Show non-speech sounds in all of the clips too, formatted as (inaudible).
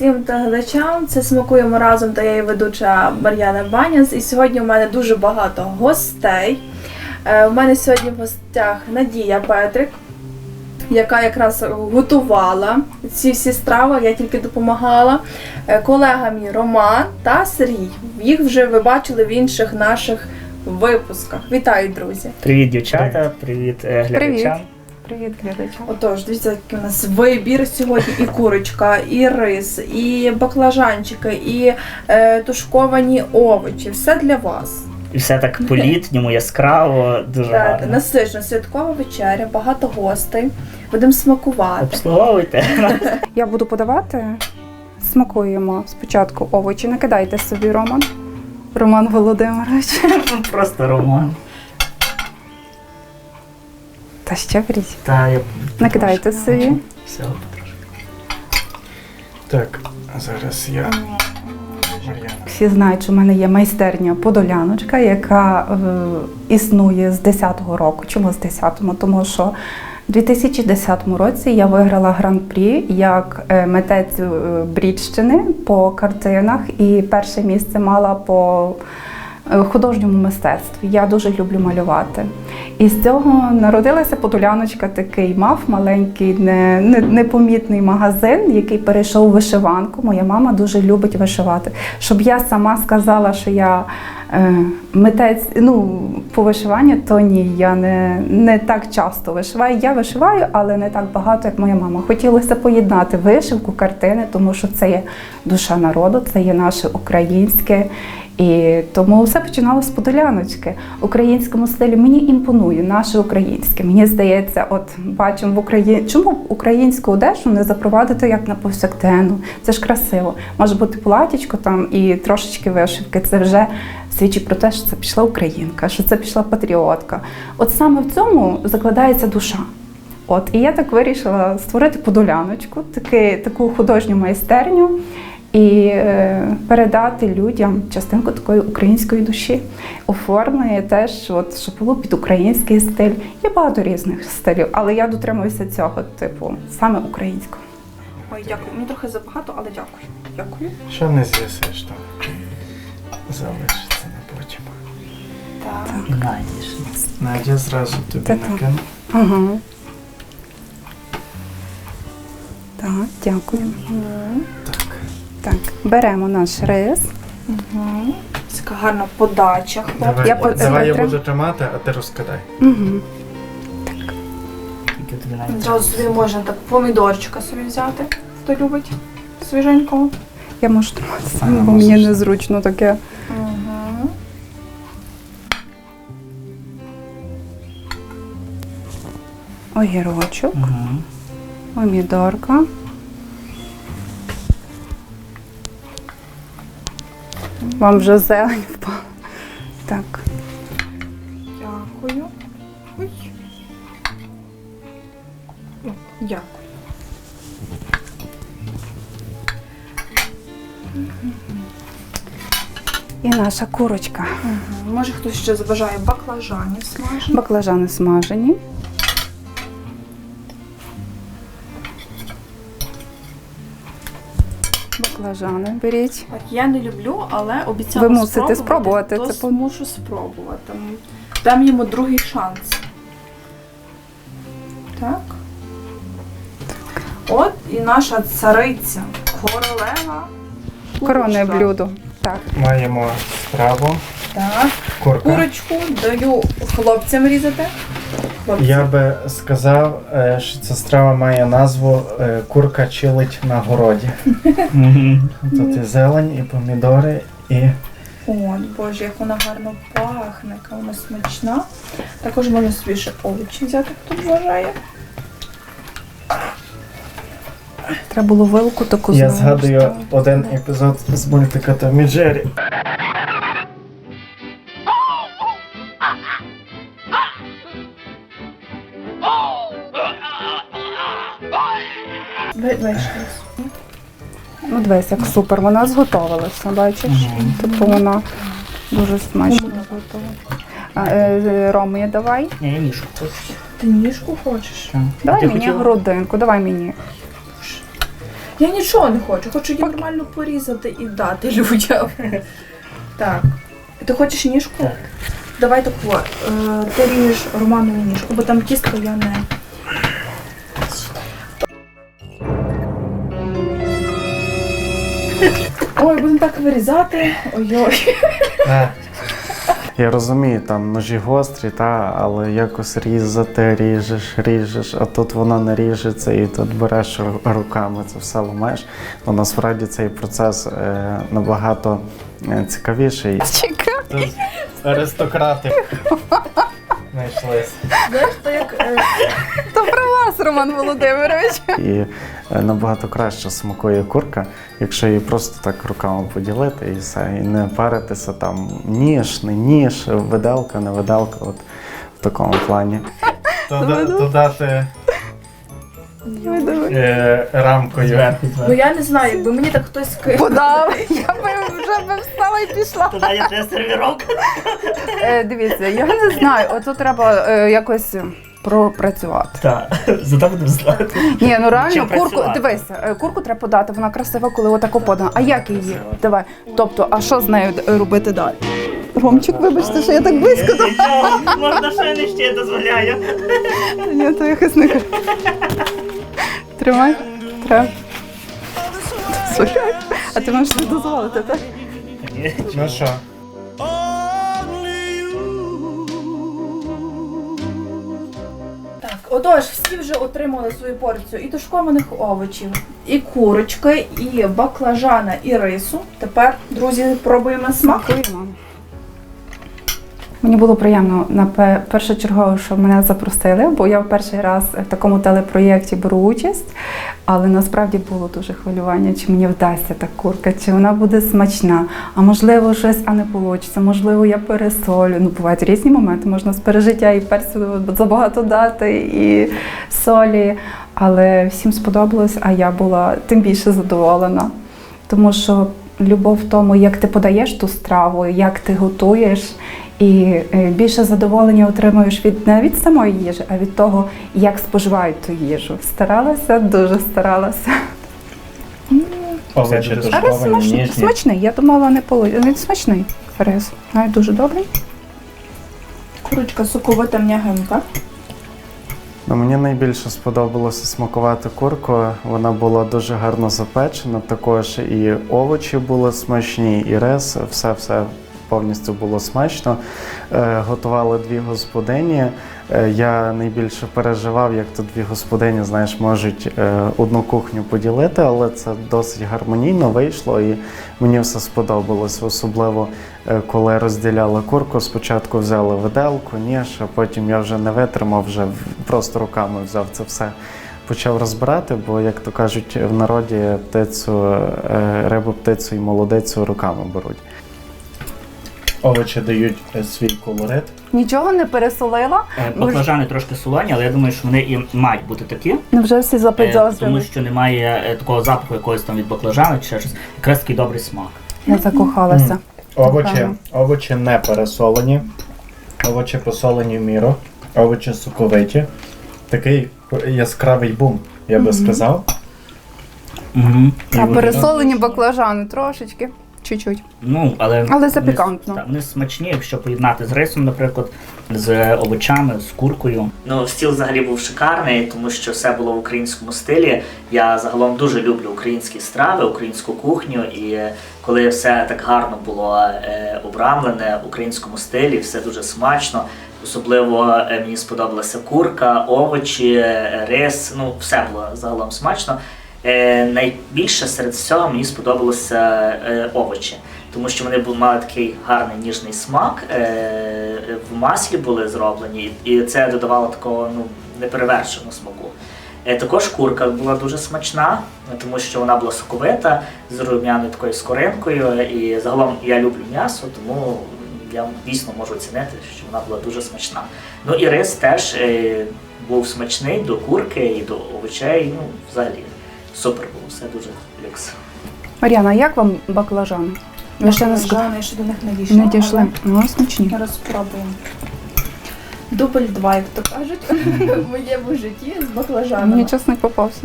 Усім глядачам. Це смакуємо разом та я її ведуча Мар'яна Баняс. І сьогодні у мене дуже багато гостей. Е, У мене сьогодні в гостях Надія Петрик, яка якраз готувала ці всі страви, я тільки допомагала. Е, Колега мій Роман та Сергій. Їх вже ви бачили в інших наших випусках. Вітаю, друзі! Привіт, дівчата, привіт, е, глядачам. Привіт, глядачам. Отож, дивіться, який у нас вибір сьогодні і курочка, і рис, і баклажанчики, і е, тушковані овочі. Все для вас. І все так по-літньому, яскраво, дуже Так, гарно. насична святкова вечеря, багато гостей. Будемо смакувати. Обслуговуйте. (laughs) Я буду подавати. Смакуємо спочатку овочі. Накидайте собі, Роман. Роман Володимирович. Просто роман. Та ще беріть. Та я Накидайте собі. Все, потрошки. Так, зараз я. Мар'яна. Всі знають, що в мене є майстерня Подоляночка, яка е, існує з 10-го року. Чому з 10-го? Тому що у 2010 році я виграла гран-прі як е, митець е, Брідщини по картинах, і перше місце мала по художньому мистецтві. Я дуже люблю малювати. І з цього народилася Подоляночка такий, мав маленький, не, не, непомітний магазин, який перейшов у вишиванку. Моя мама дуже любить вишивати. Щоб я сама сказала, що я е, митець ну, по вишиванню, то ні, я не, не так часто вишиваю. Я вишиваю, але не так багато, як моя мама. Хотілося поєднати вишивку, картини, тому що це є душа народу, це є наше українське. І тому все починалося з подоляночки. Українському стилі мені імпонує наше українське. Мені здається, от бачимо в Україні, чому українську одежу не запровадити як на повсякденну? Це ж красиво. Може бути платічко там і трошечки вишивки. Це вже свідчить про те, що це пішла українка, що це пішла патріотка. От саме в цьому закладається душа. От і я так вирішила створити подоляночку, таки, таку художню майстерню і е, передати людям частинку такої української душі. Оформлення теж, от, щоб було під український стиль. Є багато різних стилів, але я дотримуюся цього, типу, саме українського. Ой, дякую. Мені трохи забагато, але дякую. Дякую. Що не з'їсиш там? Залишиться на потім. Так. Надя зразу тобі Та-та. накину. Ага. Так, дякую. Так. Так, беремо наш рис. Угу. Така гарна подача. Давай, Я по- давай я буду тримати, а ти розкидай. Угу. Навіть Зразу собі можна так помідорчика собі взяти, хто любить свіженького. Я можу тримати Ага, бо мені можеш. незручно таке. Угу. Огірочок, Мгм. помідорка. Вам вже зелень впала. Так. Дякую. Ой. О, Дякую. І наша курочка. Може хтось ще забажає баклажанів смажених. Баклажани смажені. Баклажани беріть. Так, я не люблю, але обіцяла Ви мусите спробувати, То це по- мушу спробувати. Дам йому другий шанс. Так. От і наша цариця, королева. Коронне курочка. блюдо. Так. Маємо страву. Так. Курка. Курочку даю хлопцям різати. Хлопці. Я би сказав, е, що ця страва має назву е, Курка чилить на городі. Тут і зелень, і помідори, і От, боже, як вона гарно пахне, яка вона смачна. Також можна собі ще овочі взяти, хто бажає. Треба було вилку таку я знову згадую один епізод з мультика Том і Джері. Ви- Ну, дивись, як супер. Вона зготовилася, бачиш? Тобто вона дуже смачно готова. А, е, Роми, давай. Ні, я мішу хочу. Ти ніжку хочеш? Так. Давай Ти мені хотіла? грудинку, давай мені. Я нічого не хочу, хочу її нормально порізати і дати людям. Так. Ти хочеш ніжку? Так. Давай таку. Е, ти ріжеш Романову ніжку, бо там тісто я не. Так вирізати. Ой-ой. Е. Я розумію, там ножі гострі, та, але якось різати, ріжеш, ріжеш, а тут воно не ріжеться і тут береш руками це все ламаєш. Ну насправді цей процес е, набагато е, цікавіший. Чекай. Аристократи знайшлися. Знаєш, то як. (laughs) вас, Роман Володимирович. І е, набагато краще смакує курка, якщо її просто так руками поділити і все, і не паритися там ніж, не ніж, виделка, не виделка, от в такому плані. Додати е, рамкою. Ну я не знаю, якби мені так хтось. Подав. Я би вже би встала і пішла. Туди є три сервіровка. Е, дивіться, я не знаю, ото треба е, якось пропрацювати. (laughs) Так, зато будемо знати. Ні, ну реально Чим курку, працювати? дивися, е, курку треба подати, вона красива, коли отако подана. А як її? Давай. Тобто, а що з нею робити далі? Ромчик, вибачте, що я так близько до Нічого, можна ще не ще дозволяю. Ні, то якось не кажу. Тримай. Треба. А ти можеш не дозволити, так? Ну що? Отож, всі вже отримали свою порцію і тушкованих овочів, і курочки, і баклажана, і рису. Тепер, друзі, пробуємо смак. Дякуємо. Мені було приємно на пе- першочергово, що мене запросили, бо я в перший раз в такому телепроєкті беру участь, але насправді було дуже хвилювання, чи мені вдасться та курка, чи вона буде смачна, а можливо, щось а не вийде, можливо, я пересолю. Ну, бувають різні моменти, можна з пережиття і перцю забагато дати, і солі. Але всім сподобалось, а я була тим більше задоволена. Тому що любов в тому, як ти подаєш ту страву, як ти готуєш, і е, більше задоволення отримуєш від не від самої їжі, а від того, як споживають ту їжу. Старалася, дуже старалася. Овочі А рис смачний, ніжні. смачний. Я думала, не полу... Він смачний рис. Навіть дуже добрий. Курочка соковита м'ягенька. Ну, мені найбільше сподобалося смакувати курку. Вона була дуже гарно запечена. Також і овочі були смачні, і рис, все все повністю було смачно. Е, готували дві господині. Е, я найбільше переживав, як то дві господині, знаєш, можуть е, одну кухню поділити, але це досить гармонійно вийшло, і мені все сподобалось. Особливо коли розділяли курку, спочатку взяли виделку, ніж, а потім я вже не витримав, вже просто руками взяв це все. Почав розбирати, бо, як то кажуть, в народі птицю, рибу, птицю і молодицю руками беруть. Овочі дають е, свій колорит. Нічого не пересолила. Е, Баклажани трошки солоні, але я думаю, що вони і мають бути такі. Невже всі е, Тому що немає такого запаху якогось там від баклажана чи ще щось. Якраз такий добрий смак. Я закохалася. Овочі, овочі не пересолені, овочі посолені в міру, овочі соковиті. Такий яскравий бум, я би сказав. Угу. А пересолені баклажани трошечки. Чуть-чуть. Ну, але, Але це вони-. Вони смачні, якщо поєднати з рисом, наприклад, з овочами, з куркою. Ну, стіл взагалі був шикарний, тому що все було в українському стилі. Я загалом дуже люблю українські страви, українську кухню. І коли все так гарно було е, обрамлене в українському стилі, все дуже смачно. Особливо е, мені сподобалася курка, овочі, е, рис. Ну, все було загалом смачно. Е, найбільше серед всього мені сподобалося е, овочі, тому що вони мали такий гарний ніжний смак, е, в маслі були зроблені, і це додавало такого ну, неперевершеного смаку. Також курка була дуже смачна, тому що вона була соковита, з рум'яною такою скоринкою. І загалом я люблю м'ясо, тому я дійсно можу оцінити, що вона була дуже смачна. Ну і рис теж був смачний до курки і до овочей. Ну, взагалі, супер було, все дуже люкс. Мар'яна, як вам баклажани? Ви ще не сказали. Баклажани ще до них не дійшли. Не дійшли. Ну, смачні. Зараз спробуємо. Дубль два, як то кажуть, (laughs) в моєму житті з баклажанами. Мені чесник попався.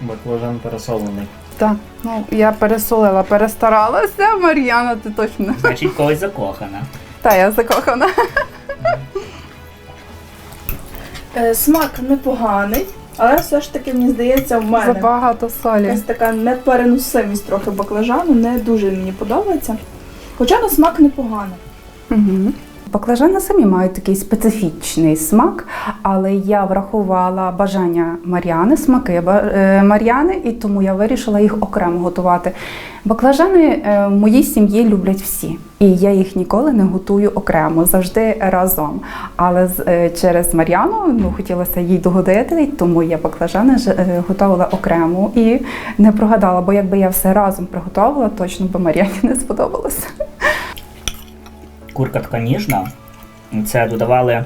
Баклажан пересолений. Так, ну я пересолила, перестаралася. Мар'яна, ти точно. Значить, когось закохана. Та я закохана. Е, Смак непоганий, але все ж таки, мені здається, в мене Забагато солі. якась така непереносимість трохи баклажану, не дуже мені подобається. Хоча на смак непоганий. Угу. Баклажани самі мають такий специфічний смак, але я врахувала бажання Мар'яни, смаки е, Мар'яни, і тому я вирішила їх окремо готувати. Баклажани е, в моїй сім'ї люблять всі, і я їх ніколи не готую окремо, завжди разом. Але е, через Мар'яну ну, хотілося їй догодити, тому я баклажани готувала окремо і не прогадала, бо якби я все разом приготувала, точно би Мар'яні не сподобалося. Курка така ніжна. Це додавали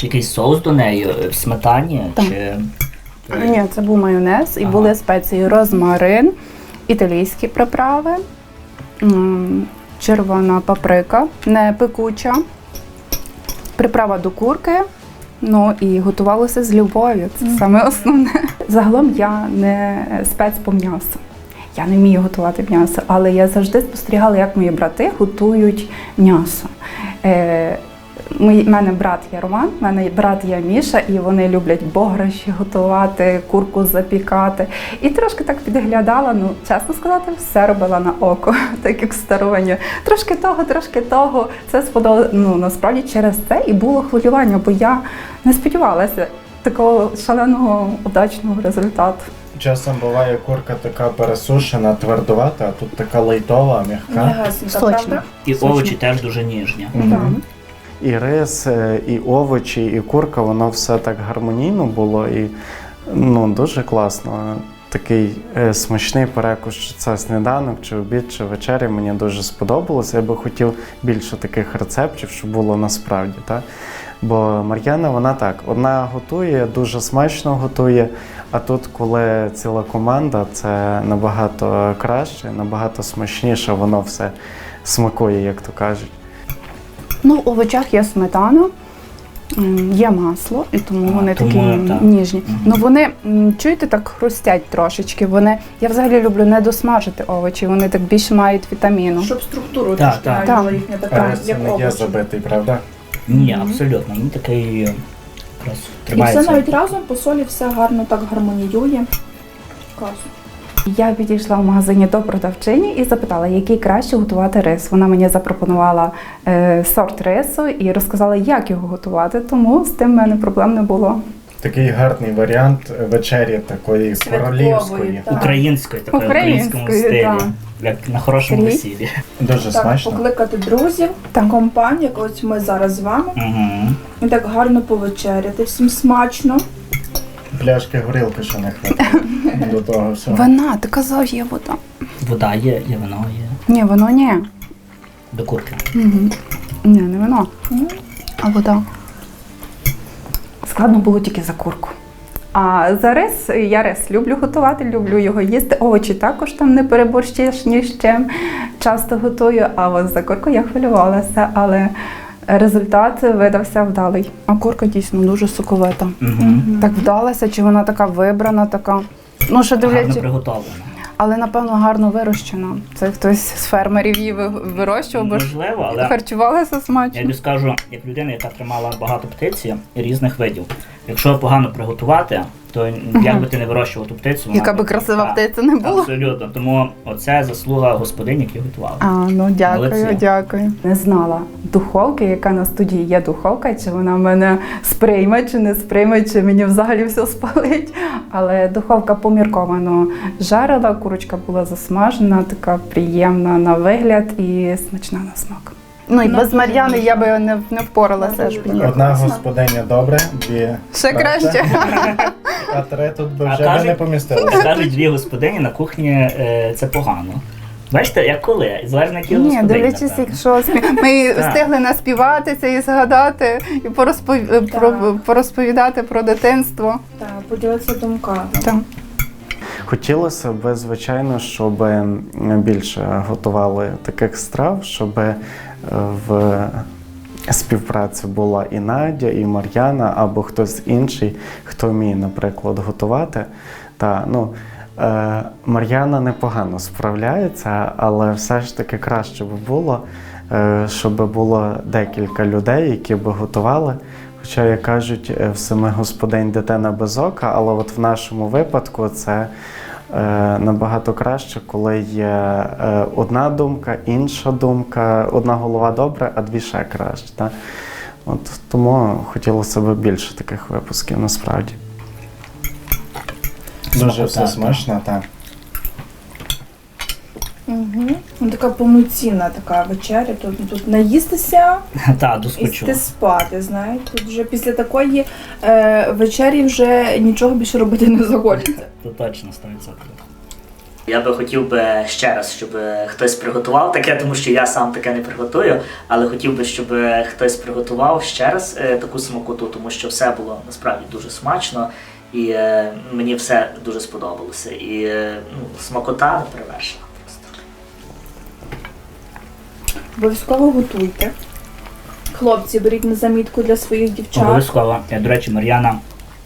якийсь соус до неї е, в сметані Так. чи. е, Ні, це був майонез і Ага. були спеції розмарин, італійські приправи, червона паприка, не пекуча, приправа до курки. Ну і готувалося з любов'ю. Це саме основне. Загалом я не спец по м'ясу. Я не вмію готувати м'ясо, але я завжди спостерігала, як мої брати готують м'ясо. Е, в мене брат є Роман, в мене брат є Міша, і вони люблять бограші готувати, курку запікати. І трошки так підглядала, ну чесно сказати, все робила на око, (laughs) так як старовання. Трошки того, трошки того. Це сподобалося. Ну насправді через це і було хвилювання, бо я не сподівалася такого шаленого удачного результату. Часом буває курка така пересушена, твердувата, а тут така лайтова, м'яка. М'ягасенька, Сочно. правда? І овочі теж дуже ніжні. Мгм. І рис, е, і овочі, і курка, воно все так гармонійно було і ну, дуже класно. Такий е, смачний перекус, чи це сніданок, чи обід, чи вечеря. Мені дуже сподобалося. Я би хотів більше таких рецептів, щоб було насправді. Так? Бо Мар'яна, вона так, одна готує, дуже смачно готує. А тут, коли ціла команда, це набагато краще, набагато смачніше, воно все смакує, як то кажуть. Ну, в овочах є сметана, є масло, і тому А, вони тому, такі так. ніжні. Мгм. Ну вони чуєте, так хрустять трошечки. Вони я взагалі люблю не досмажити овочі, вони так більше мають вітаміну. Щоб структуру Так, так. Так. їхня така, це як не є забитий, правда? Ні, абсолютно. Він такий якраз І все навіть разом по солі все гарно так гармоніює. Класно. Я підійшла в магазині до продавчині і запитала, який краще готувати рис. Вона мені запропонувала е, сорт рису і розказала, як його готувати. Тому з тим в мене проблем не було. Такий гарний варіант вечері такої королівської. так. Української, такої українському стилі. так. Як на хорошому Сергій? весіллі. Дуже Так, смачно. покликати друзів, Так. компанію, як ось ми зараз з вами. Угу. І так гарно повечеряти, всім смачно. Пляшки горілки ще не хватає до того всього. Вона, ти казав, є вода. Вода є, є вино є. Ні, воно ні. До курки. Угу. Ні, не вино, М. а вода. Складно було тільки за курку. А за рис я рис люблю готувати, люблю його їсти. Овочі також там не переборщиш ні з чим. Часто готую, а от за курку я хвилювалася, але результат видався вдалий. А курка дійсно дуже соковита. Угу. Так вдалася, чи вона така вибрана, така. Ну, що Гарно дивлячись, приготовлено. Але напевно гарно вирощено. Це хтось з фермерів її ви- вирощував, бо ж Можливо, але харчувалася я смачно. тобі скажу, як людина, яка тримала багато птиці різних видів. Якщо погано приготувати, то як би ти не вирощував ту птицю, вона Яка би красива така. птиця не була. Абсолютно. Тому оце заслуга господинь, які готували. А, ну дякую, Молодці. дякую. Не знала духовки, яка на студії є духовка, чи вона мене сприйме, чи не сприйме, чи мені взагалі все спалить. Але духовка помірковано жарила, курочка була засмажена, така приємна на вигляд і смачна на смак. Ну і Ну, без Мар'яни я би не, не впоралася ж мені. Одна господиня добре, дві Ще краще. (laughs) а три тут би А вже кажуть- не помістилися. Кажуть, дві господині на кухні е, це погано. Бачите, як коли? Залежно які Ні, господині. дивлячись, напевно. якщо спі- ми (laughs) Так. встигли наспіватися і згадати, і порозпов- про- порозповідати про дитинство. Так, поділитися думками. Хотілося б, звичайно, щоб більше готували таких страв, щоб е, в співпраці була і Надя, і Мар'яна, або хтось інший, хто вміє, наприклад, готувати. Та, ну, Е, Мар'яна непогано справляється, але все ж таки краще би було, е, щоб було декілька людей, які би готували. Хоча, як кажуть, е, в семи господинь дитина без ока, але от в нашому випадку це набагато краще, коли є е, одна думка, інша думка, одна голова добре, а дві ще краще. Та? От, тому хотілося б більше таких випусків насправді. Дуже все смачно, так. Угу. Ну, така повноцінна така вечеря. Тут, тут наїстися Та, і доскочу. йти спати. Знаєте, тут вже після такої е, вечері вже нічого більше робити не захочеться. Це точно 100%. Я би хотів би ще раз, щоб хтось приготував таке, тому що я сам таке не приготую, але хотів би, щоб хтось приготував ще раз е, таку смакоту, тому що все було насправді дуже смачно, і е, мені все дуже сподобалося. І е, ну, смакота не перевершена Обов'язково готуйте. Хлопці, беріть на замітку для своїх дівчат. Обов'язково. Я, до речі, Мар'яна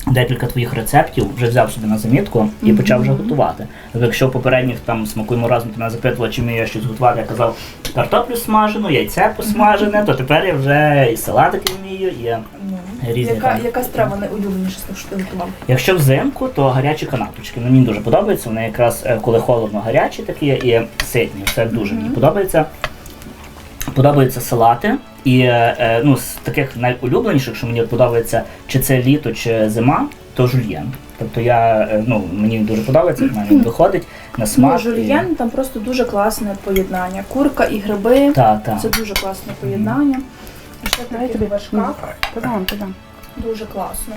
декілька твоїх рецептів вже взяв собі на замітку і почав вже готувати. Тобто, якщо в попередніх там смакуємо разом, ти мене запитувала, чи вмію я щось готувати, я казав картоплю смажену, яйце посмажене, то тепер я вже і салатики вмію, і Ну, різні Яка, яка страва найулюбленіша, що ти готував? Якщо взимку, то гарячі канапочки. Ну, мені дуже подобається. Вони якраз е, коли холодно гарячі такі і ситні. Це дуже мені подобається. Подобаються салати. І е, е, ну, з таких найулюбленіших, що мені подобається, чи це літо, чи зима, то жульєн. Тобто я, е, ну, мені дуже подобається, як в мене він виходить на смак. Ну, жульєн там просто дуже класне поєднання. Курка і гриби. Так, так. Це дуже класне поєднання. І ще тобі. в вершках. Подам, подам. Дуже класно.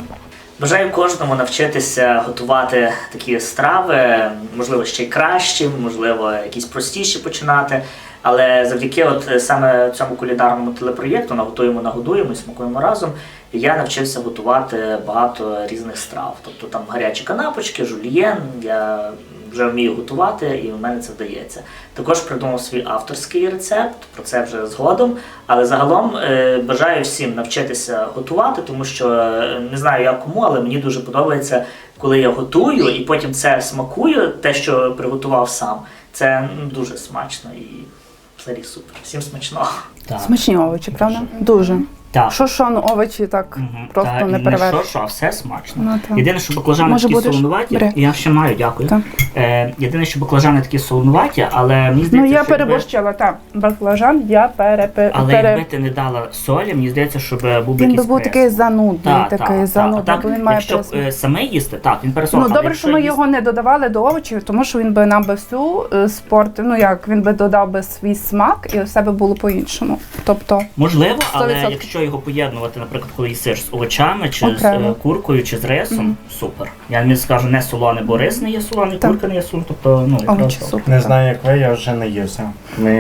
Бажаю кожному навчитися готувати такі страви, можливо, ще й кращі, можливо, якісь простіші починати. Але завдяки от е, саме цьому кулінарному телепроєкту наготуємо, нагодуємо і смакуємо разом. Я навчився готувати багато різних страв. Тобто там гарячі канапочки, жульєн. Я вже вмію готувати, і в мене це вдається. Також придумав свій авторський рецепт, про це вже згодом. Але загалом е, бажаю всім навчитися готувати, тому що е, не знаю як кому, але мені дуже подобається, коли я готую і потім це смакую, те, що приготував сам. Це дуже смачно і супер. Всім смачного. Так. Смачні овочі, правда? Дуже. Так. Що що, ну овочі так Мгм. просто Та, не і перевершиш. а все смачно. Ну, так. Єдине, що баклажани Може, такі будеш? солонуваті. Бери. Я ще маю, дякую. Так. Е, єдине, що баклажани такі солонуваті, але мені Ну здається, я що якби- переборщила, так. Баклажан я перепе... Але пере... якби ти не дала солі, мені здається, щоб е, був би Він би якийсь був преск. такий занудний, Так, такий так, занудний, так. бо він має Якщо б присмак. е, саме їсти, так, він пересох. Ну але добре, якщо що ми їсти- його не додавали до овочів, тому що він би нам би всю е, спортив, ну як він би додав би свій смак і все би було по-іншому. Тобто, Можливо, але 100%. якщо його поєднувати, наприклад, коли їсиш з овочами, чи з е, куркою, чи з рисом, супер. Я не скажу не солоне, бо рис не є солоний, Так. курка не є солона, тобто ну якраз овочі супер. Не знаю, як ви, я вже не ївся. Мені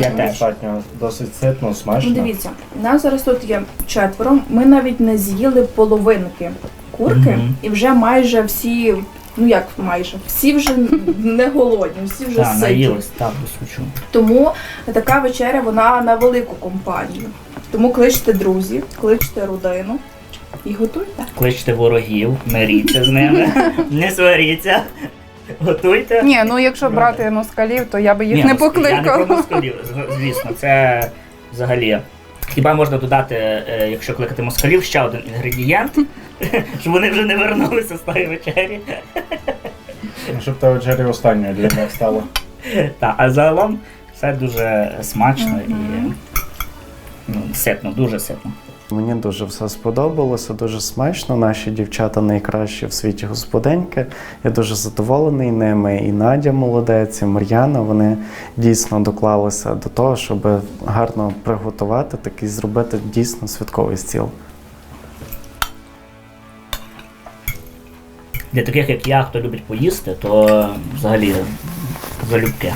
Я теж. достатньо досить ситно, Ну, смачно. дивіться, нас зараз тут є четверо. Ми навіть не з'їли половинки курки, Мгм. і вже майже всі, ну як майже, всі вже не голодні, всі вже Так, ситі. наїлись, так, досучу. Тому така вечеря вона на велику компанію. Тому кличте друзів, кличте родину і готуйте. Кличте ворогів, миріться з ними, (laughs) не сваріться, готуйте. Ні, ну якщо брати москалів, то я би їх Ні, не мос- Я не про покликала. москалів, звісно, це взагалі. Хіба можна додати, е, якщо кликати москалів, ще один інгредієнт, (laughs) щоб вони вже не вернулися з тої вечері. Ну, Щоб та вечеря останньою для них стала. Так, а загалом все дуже смачно і ну, ситно, дуже ситно. Мені дуже все сподобалося, дуже смачно. Наші дівчата найкращі в світі господиньки. Я дуже задоволений ними. І Надя молодець, і Мар'яна. Вони дійсно доклалися до того, щоб гарно приготувати такий зробити дійсно святковий стіл. Для таких, як я, хто любить поїсти, то взагалі залюбки.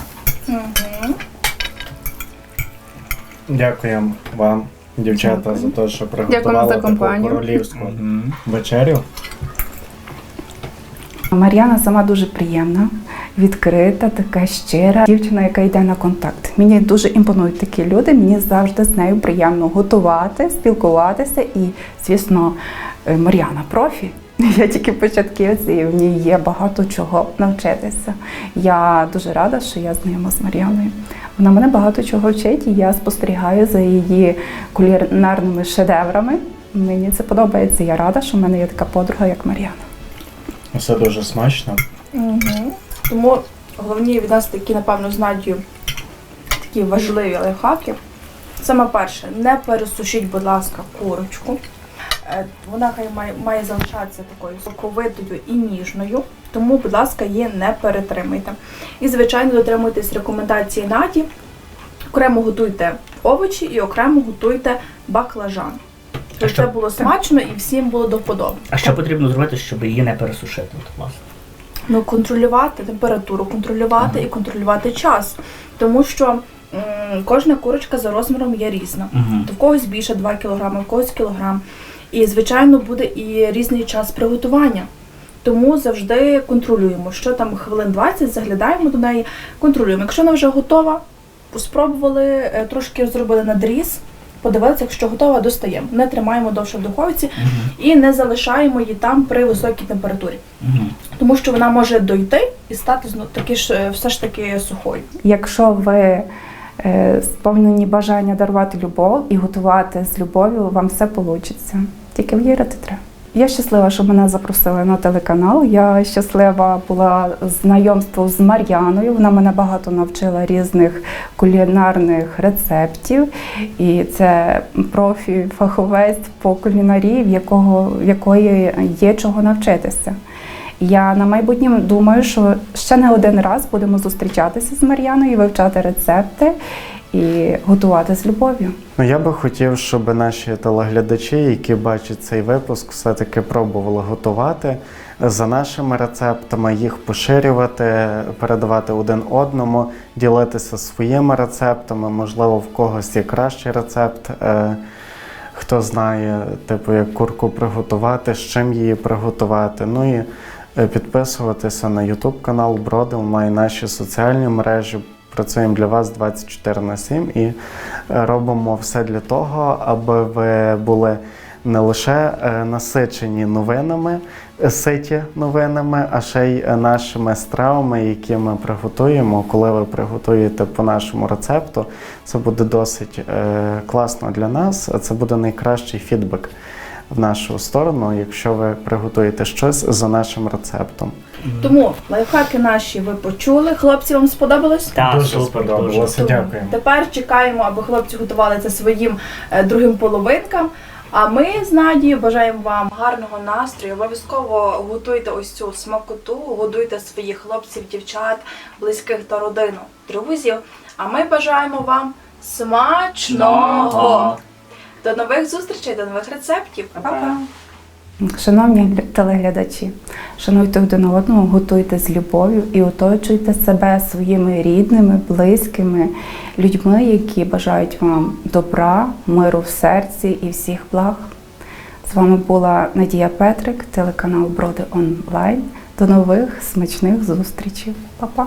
Дякуємо вам, дівчата, за те, що Дякуємо приготували за таку компанію. королівську вечерю. Мар'яна сама дуже приємна, відкрита, така щира дівчина, яка йде на контакт. Мені дуже імпонують такі люди. Мені завжди з нею приємно готувати, спілкуватися. І, звісно, е, Мар'яна профі. (laughs) Я тільки початківець, і в ній є багато чого навчитися. Я дуже рада, що я знайома з Мар'яною. Вона мене багато чого вчить, і я спостерігаю за її кулінарними шедеврами. Мені це подобається. Я рада, що в мене є така подруга, як Мар'яна. Все дуже смачно. Угу. Тому головні від нас такі, напевно, з Надією такі важливі лайфхаки. Саме перше, не пересушіть, будь ласка, курочку. Е, Вона хай має, має залишатися такою соковитою і ніжною, тому, будь ласка, її не перетримуйте. І, звичайно, дотримуйтесь рекомендації Наді. Окремо готуйте овочі і окремо готуйте баклажан. Щоб що- це було смачно і всім було до вподоби. А що потрібно зробити, щоб її не пересушити? От, власне? Ну, контролювати температуру, контролювати і контролювати час. Тому що кожна курочка за розміром є різна. Мгм. То в когось більше 2 кг, в когось кілограм. І, звичайно, буде і різний час приготування. Тому завжди контролюємо, що там хвилин 20, заглядаємо до неї, контролюємо. Якщо вона вже готова, спробували, е, трошки зробили надріз, подивилися, якщо готова, достаємо. Не тримаємо довше в духовці Мгм. і не залишаємо її там при високій температурі Мгм. тому що вона може дойти і стати таки ж е, все ж таки сухою. Якщо ви е, сповнені бажання дарувати любов і готувати з любов'ю, вам все вийде. Тільки вірити треба. Я щаслива, що мене запросили на телеканал. Я щаслива була знайомством з Мар'яною. Вона мене багато навчила різних кулінарних рецептів. І це профі, фаховець по кулінарії, в якого в якої є чого навчитися. Я на майбутнє думаю, що ще не один раз будемо зустрічатися з Мар'яною, вивчати рецепти і готувати з любов'ю. Ну, я би хотів, щоб наші телеглядачі, які бачать цей випуск, все-таки пробували готувати за нашими рецептами, їх поширювати, передавати один одному, ділитися своїми рецептами. Можливо, в когось є кращий рецепт. е, Хто знає, типу, як курку приготувати, з чим її приготувати. Ну і е, підписуватися на YouTube канал Бродил, має наші соціальні мережі. Працюємо для вас 24 на 7 і робимо все для того, аби ви були не лише е, насичені новинами, е, ситі новинами, а ще й нашими стравами, які ми приготуємо. Коли ви приготуєте по нашому рецепту, це буде досить е, класно для нас. Це буде найкращий фідбек в нашу сторону, якщо ви приготуєте щось за нашим рецептом. Тому лайфхаки наші ви почули. Хлопці, вам сподобалось? Так, дуже супер, сподобалося. дуже. Дякуємо. Тепер чекаємо, аби хлопці готували це своїм е, другим половинкам. А ми з Надією бажаємо вам гарного настрою. Обов'язково готуйте ось цю смакоту, годуйте своїх хлопців, дівчат, близьких та родину, друзів. А ми бажаємо вам смачного! До нових зустрічей, до нових рецептів. Па-па! Шановні телеглядачі, шануйте один одного, готуйте з любов'ю і оточуйте себе своїми рідними, близькими людьми, які бажають вам добра, миру в серці і всіх благ. З вами була Надія Петрик, телеканал Броди Онлайн. До нових смачних зустрічей. Па-па!